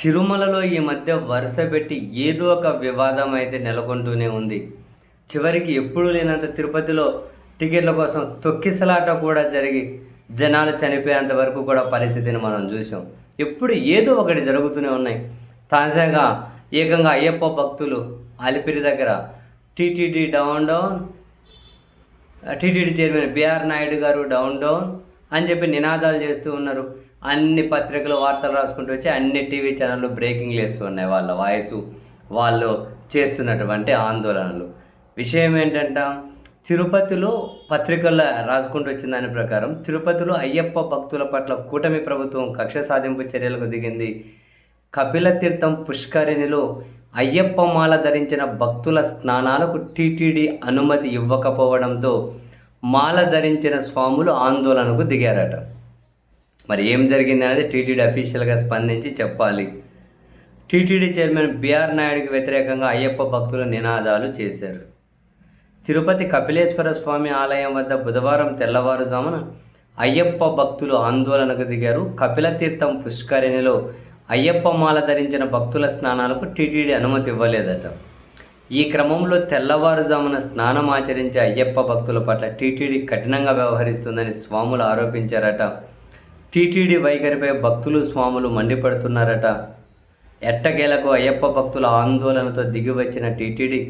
తిరుమలలో ఈ మధ్య వరుస పెట్టి ఏదో ఒక వివాదం అయితే నెలకొంటూనే ఉంది. చివరికి ఎప్పుడూ లేనంత తిరుపతిలో టికెట్ల కోసం తొక్కిసలాట కూడా జరిగి జనాలు చనిపోయేంత వరకు కూడా పరిస్థితిని మనం చూసాం ఎప్పుడు ఏదో ఒకటి జరుగుతూనే ఉన్నాయి. తాజాగా ఏకంగా అయ్యప్ప భక్తులు అలిపిరి దగ్గర TTD down down TTD chairman BR Naidu గారు డౌన్ డౌన్ అని చెప్పి నినాదాలు చేస్తూ ఉన్నారు. అన్ని పత్రికలు వార్తలు రాసుకుంటూ వచ్చి అన్ని టీవీ ఛానళ్ళు బ్రేకింగ్లు వేస్తూ ఉన్నాయి వాళ్ళ వాయిస్ వాళ్ళు చేస్తున్నటువంటి ఆందోళనలు. విషయం ఏంటంట తిరుపతిలో పత్రికల్లో రాసుకుంటూ వచ్చిన దాని ప్రకారం తిరుపతిలో అయ్యప్ప భక్తుల పట్ల కూటమి ప్రభుత్వం కక్ష సాధింపు చర్యలకు దిగింది. కపిల తీర్థం పుష్కరిణిలో అయ్యప్ప మాల ధరించిన భక్తుల స్నానాలకు టీటీడీ అనుమతి ఇవ్వకపోవడంతో మాల ధరించిన స్వాములు ఆందోళనకు దిగారట. మరి ఏం జరిగింది అనేది టీటీడీ అఫీషియల్గా స్పందించి చెప్పాలి. టీటీడీ చైర్మన్ బిఆర్ నాయుడుకి వ్యతిరేకంగా అయ్యప్ప భక్తులు నినాదాలు చేశారు. తిరుపతి కపిలేశ్వర స్వామి ఆలయం వద్ద బుధవారం తెల్లవారుజామున అయ్యప్ప భక్తులు ఆందోళనకు దిగారు. కపిలతీర్థం పుష్కరిణిలో అయ్యప్ప మాల ధరించిన భక్తుల స్నానాలకు టీటీడీ అనుమతి ఇవ్వలేదట. ఈ క్రమంలో తెల్లవారుజామున స్నానం ఆచరించే అయ్యప్ప భక్తుల పట్ల టీటీడీ కఠినంగా వ్యవహరిస్తుందని స్వాములు ఆరోపించారట. టీటీడీ వైఖరిపై భక్తులు స్వాములు మండిపడుతున్నారట. ఎట్టకేలకు అయ్యప్ప భక్తుల ఆందోళనతో దిగివచ్చిన టీటీడీ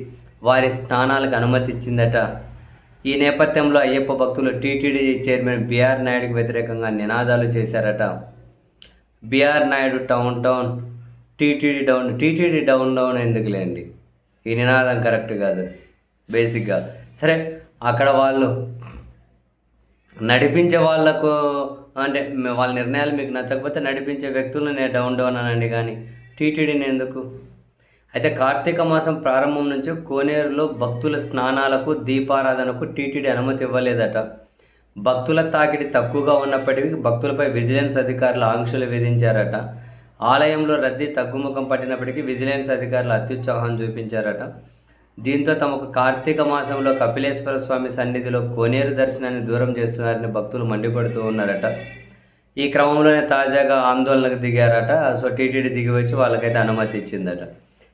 వారి స్నానాలకు అనుమతి ఇచ్చిందట ఈ నేపథ్యంలో అయ్యప్ప భక్తులు టీటీడీ చైర్మన్ బిఆర్ నాయుడుకు వ్యతిరేకంగా నినాదాలు చేశారట. BR Naidu down down TTD down TTD down down ఎందుకులేండి ఈ నినాదం కరెక్ట్ కాదు. బేసిక్గా సరే అక్కడ వాళ్ళు నడిపించే వాళ్ళకు అంటే వాళ్ళ నిర్ణయాలు మీకు నచ్చకపోతే నడిపించే వ్యక్తులను నేను డౌన్ డౌన్ అనండి కానీ టీటీడీని ఎందుకు? అయితే కార్తీక మాసం ప్రారంభం నుంచి కోనేరులో భక్తుల స్నానాలకు దీపారాధనకు టీటీడీ అనుమతి ఇవ్వలేదట. భక్తుల తాకిడి తక్కువగా ఉన్నప్పటికీ భక్తులపై విజిలెన్స్ అధికారులు ఆంక్షలు విధించారట. ఆలయంలో రద్దీ తగ్గుముఖం పట్టినప్పటికీ విజిలెన్స్ అధికారులు అత్యుత్సాహం చూపించారట. దీంతో తమకు కార్తీక మాసంలో కపిలేశ్వర స్వామి సన్నిధిలో కోనేరు దర్శనాన్ని దూరం చేస్తున్నారని భక్తులు మండిపడుతూ ఉన్నారట. ఈ క్రమంలోనే తాజాగా ఆందోళనకు దిగారట. సో టీటీడీ దిగి వచ్చి వాళ్ళకైతే అనుమతి ఇచ్చిందట.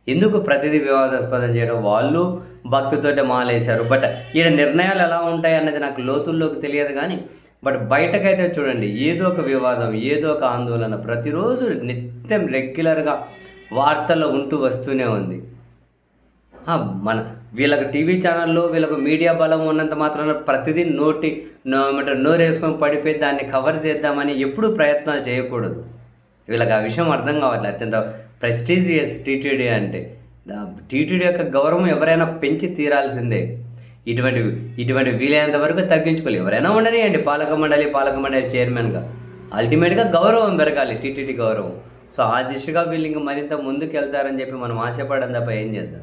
ఎందుకు ప్రతిదీ వివాదాస్పదం చేయడం? వాళ్ళు భక్తితోటే మాలేశారు. బట్ ఈయన నిర్ణయాలు ఎలా ఉంటాయి అన్నది నాకు లోతుల్లోకి తెలియదు కానీ బట్ బయటకైతే చూడండి ఏదో ఒక వివాదం ఏదో ఒక ఆందోళన ప్రతిరోజు నిత్యం రెగ్యులర్గా వార్తల్లో ఉంటూ వస్తూనే ఉంది. మన వీళ్ళకి టీవీ ఛానల్లో వీళ్ళకు మీడియా బలం ఉన్నంత మాత్రాన ప్రతిదీ నోటి నోమీటర్ నోరు వేసుకొని పడిపోయి దాన్ని కవర్ చేద్దామని ఎప్పుడూ ప్రయత్నాలు చేయకూడదు. వీళ్ళకి ఆ విషయం అర్థం కావట్లేదు అత్యంత ప్రెస్టీజియస్ టీటీడీ అంటే. టీటీడీ యొక్క గౌరవం ఎవరైనా పెంచి తీరాల్సిందే. ఇటువంటి ఇటువంటి వీలైనంత వరకు తగ్గించుకోవాలి ఎవరైనా ఉండనియండి పాలక మండలి పాలక మండలి చైర్మన్గా. అల్టిమేట్గా గౌరవం పెరగాలి టీటీడీ గౌరవం. సో ఆ దిశగా వీళ్ళు ఇంకా మరింత ముందుకు వెళ్తారని చెప్పి మనం ఆశపడడం తప్ప ఏం చేద్దాం?